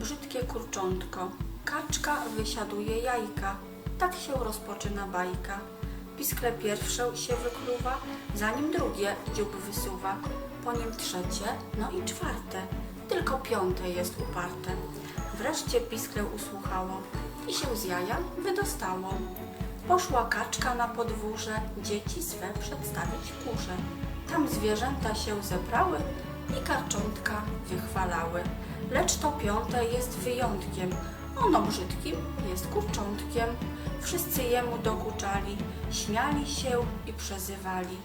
brzydkie kurczątko. Kaczka wysiaduje jajka. Tak się rozpoczyna bajka. Piskle pierwsze się wykluwa, zanim drugie dziób wysuwa. Po nim trzecie, no i czwarte. Tylko piąte jest uparte. Wreszcie piskle usłuchało i się z jaja wydostało. Poszła kaczka na podwórze, dzieci swe przedstawić kurze. Tam zwierzęta się zebrały i karczątka wychwalały. Lecz to piąte jest wyjątkiem, ono brzydkim jest kurczątkiem. Wszyscy jemu dokuczali, śmiali się i przezywali.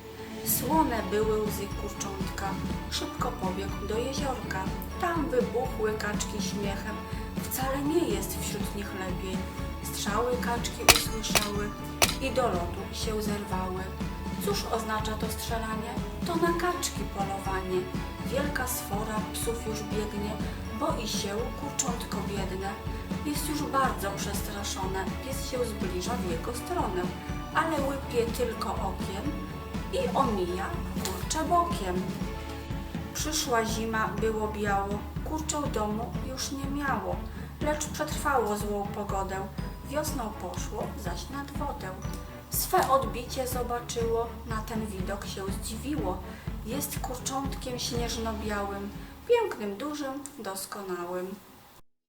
Słone były łzy kurczątka, szybko pobiegł do jeziorka. Tam wybuchły kaczki śmiechem, wcale nie jest wśród nich lepiej. Strzały kaczki usłyszały i do lotu się zerwały. Cóż oznacza to strzelanie? To na kaczki polowanie. Wielka swora psów już biegnie, boi się kurczątko biedne. Jest już bardzo przestraszone, pies się zbliża w jego stronę, ale łypie tylko okiem i omija kurcze bokiem. Przyszła zima, było biało, kurcze domu już nie miało, lecz przetrwało złą pogodę. Wiosną poszło zaś nad wodę. Swe odbicie zobaczyło, na ten widok się zdziwiło. Jest kurczątkiem śnieżno-białym, pięknym, dużym, doskonałym.